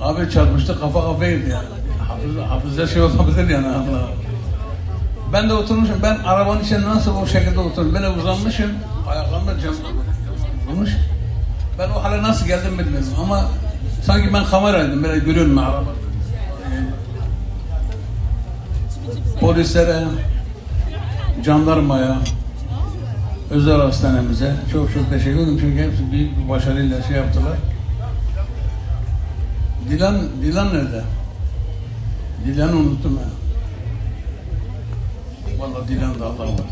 Abi çarpmıştı kafa kafaya girdi yani. Hafız, hafızda şey olabilir yani Allah. Ben de oturmuşum. Ben arabanın içinde nasıl o şekilde oturdum. Ben uzanmışım. Ayaklarım da camda vurmuş. Ben o hale nasıl geldim bilmiyorum ama sanki ben kameraydım. Böyle görüyorum araba. Polislere, jandarmaya, özel hastanemize çok çok teşekkür ederim çünkü hepsi büyük bir başarıyla şey yaptılar. Dilan, Dilan nerede? Dilan'ı unuttum ya. Vallahi Dilan da Allah var.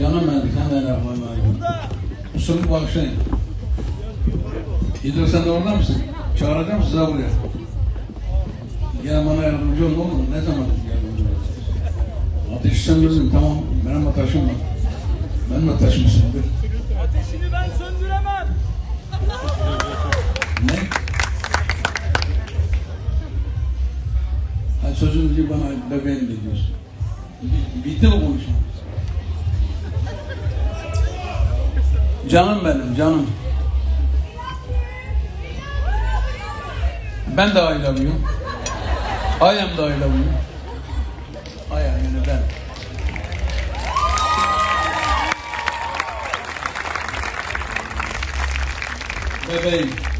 Canım benim, sen de laflarım Usulü bağışlayın. İdris sen de orada mısın? Çağıracağım size buraya. Gel bana yardımcı olun olur mu? Ne zaman yardımcı olacağız? Ateşi söndürdüm tamam. Benim ateşim var. Benim ateşimi söndür. Ha sözünüzü bana bebeğim de diyorsun. Bi- Bitti mi konuşma? Canım benim, canım. Ben de I love you. I am yani ben. Bebeğim.